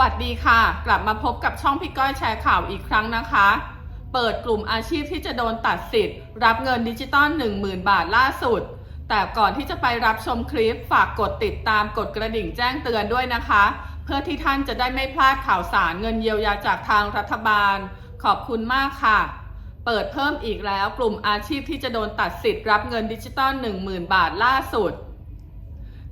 วัสดีค่ะ กลับมาพบกับช่องพี่ก้อยแชร์ข่าวอีกครั้งนะคะ เปิดกลุ่มอาชีพที่จะโดนตัดสิทธิ์ รับเงินดิจิตอล10,000 บาทล่าสุด แต่ก่อนที่จะไปรับชมคลิปฝากกดติดตามกดกระดิ่งแจ้งเตือนด้วยนะคะ เพื่อที่ท่านจะได้ไม่พลาดข่าวสารเงินเยียวยาจากทางรัฐบาล ขอบคุณมากค่ะ เปิดเพิ่มอีกแล้วกลุ่มอาชีพที่จะโดนตัดสิทธิ์รับเงินดิจิตอล10,000 บาทล่าสุด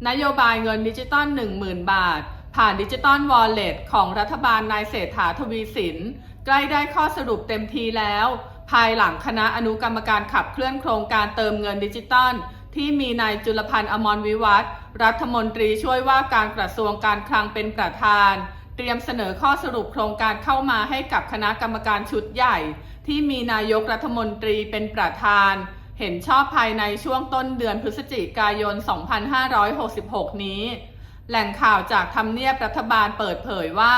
นโยบายเงินดิจิตอล10,000 บาท ผ่านดิจิตอลวอลเล็ตของรัฐบาลนายเศรษฐาทวีสิน ใกล้ได้ข้อสรุปเต็มทีแล้ว ภายหลังคณะอนุกรรมการขับเคลื่อนโครงการเติมเงินดิจิตอลที่มีนายจุลพันธ์อมรวิวัฒรัฐมนตรีช่วยว่าการกระทรวงการคลังเป็นประธาน เตรียมเสนอข้อสรุปโครงการเข้ามาให้กับคณะกรรมการชุดใหญ่ ที่มีนายกรัฐมนตรีเป็นประธาน เห็นชอบภายในช่วงต้นเดือนพฤศจิกายน 2566 นี้ แหล่งข่าวจากทำเนียบรัฐบาลเปิดเผยว่า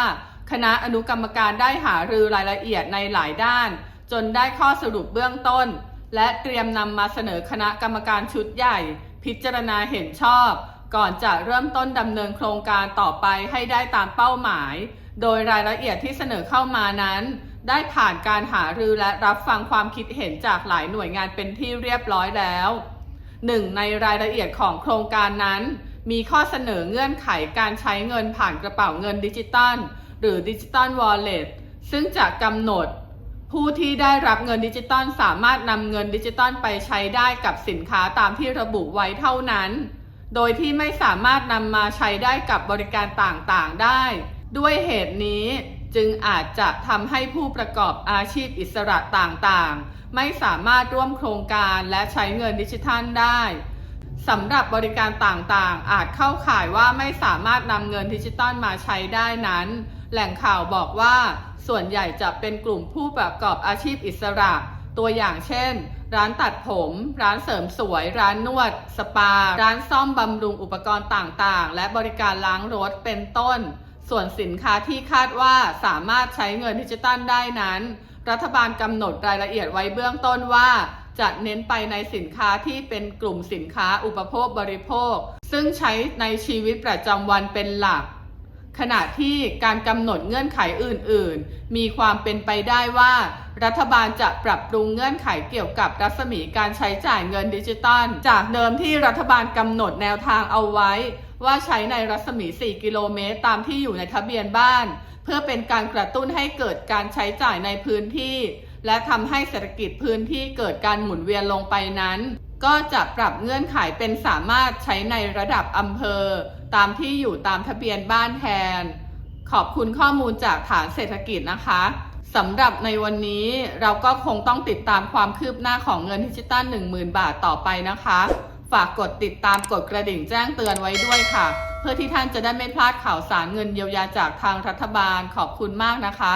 คณะอนุกรรมการได้หารือรายละเอียดในหลายด้าน จนได้ข้อสรุปเบื้องต้น และเตรียมนำมาเสนอคณะกรรมการชุดใหญ่ พิจารณาเห็นชอบ ก่อนจะเริ่มต้นดำเนินโครงการต่อไปให้ได้ตามเป้าหมาย โดยรายละเอียดที่เสนอเข้ามานั้น ได้ผ่านการหารือและรับฟังความคิดเห็นจากหลายหน่วยงานเป็นที่เรียบร้อยแล้วหนึ่งในรายละเอียดของโครงการนั้น มีข้อเสนอเงื่อนไขการใช้เงินผ่านกระเป๋าเงินดิจิตอลหรือดิจิตอลวอลเล็ตซึ่งจะกำหนด ผู้ที่ได้รับเงินดิจิตอลสามารถนำเงินดิจิตอลไปใช้ได้กับสินค้าตามที่ระบุไว้เท่านั้น โดยที่ไม่สามารถนำมาใช้ได้กับบริการต่างๆได้ ด้วยเหตุนี้จึงอาจจะทำให้ผู้ประกอบอาชีพอิสระต่างๆ ไม่สามารถร่วมโครงการและใช้เงินดิจิทัลได้ สำหรับบริการต่างๆ อาจเข้าข่ายว่าไม่สามารถนำเงินดิจิตอลมาใช้ได้นั้น แหล่งข่าวบอกว่าส่วนใหญ่จะเป็นกลุ่มผู้ประกอบอาชีพอิสระ ตัวอย่างเช่น ร้านตัดผม ร้านเสริมสวย ร้านนวด สปา ร้านซ่อมบำรุงอุปกรณ์ต่างๆ และบริการล้างรถเป็นต้น ส่วนสินค้าที่คาดว่าสามารถใช้เงินดิจิตัลได้นั้น รัฐบาลกำหนดรายละเอียดไว้เบื้องต้นว่า จะเน้นไปในสินค้าที่เป็นกลุ่มสินค้าอุปโภคบริโภค ซึ่งใช้ในชีวิตประจำวันเป็นหลัก ขณะที่การกำหนดเงื่อนไขอื่น ๆ มีความเป็นไปได้ว่า รัฐบาลจะปรับปรุงเงื่อนไขเกี่ยวกับรัศมีการใช้จ่ายเงินดิจิตอลจากเดิมที่รัฐบาลกำหนดแนวทางเอาไว้ ว่าใช้ในรัศมี 4 กิโลเมตร ตามที่อยู่ในทะเบียนบ้าน เพื่อเป็นการกระตุ้นให้เกิดการใช้จ่ายในพื้นที่ และทำให้เศรษฐกิจพื้นที่เกิดการหมุนเวียนลงไปนั้น ก็จะปรับเงื่อนไขเป็นสามารถใช้ในระดับอำเภอ ตามที่อยู่ตามทะเบียนบ้านแทน ขอบคุณข้อมูลจากฐานเศรษฐกิจนะคะสำหรับในวันนี้เราก็คงต้องติดตามความคืบหน้าของเงินดิจิตอล10,000 บาทต่อไปนะคะ ฝากกดติดตามกดกระดิ่งแจ้งเตือนไว้ด้วยค่ะ เพื่อที่ท่านจะได้ไม่พลาดข่าวสารเงินเยียวยาจากทางรัฐบาลขอบคุณมากนะคะ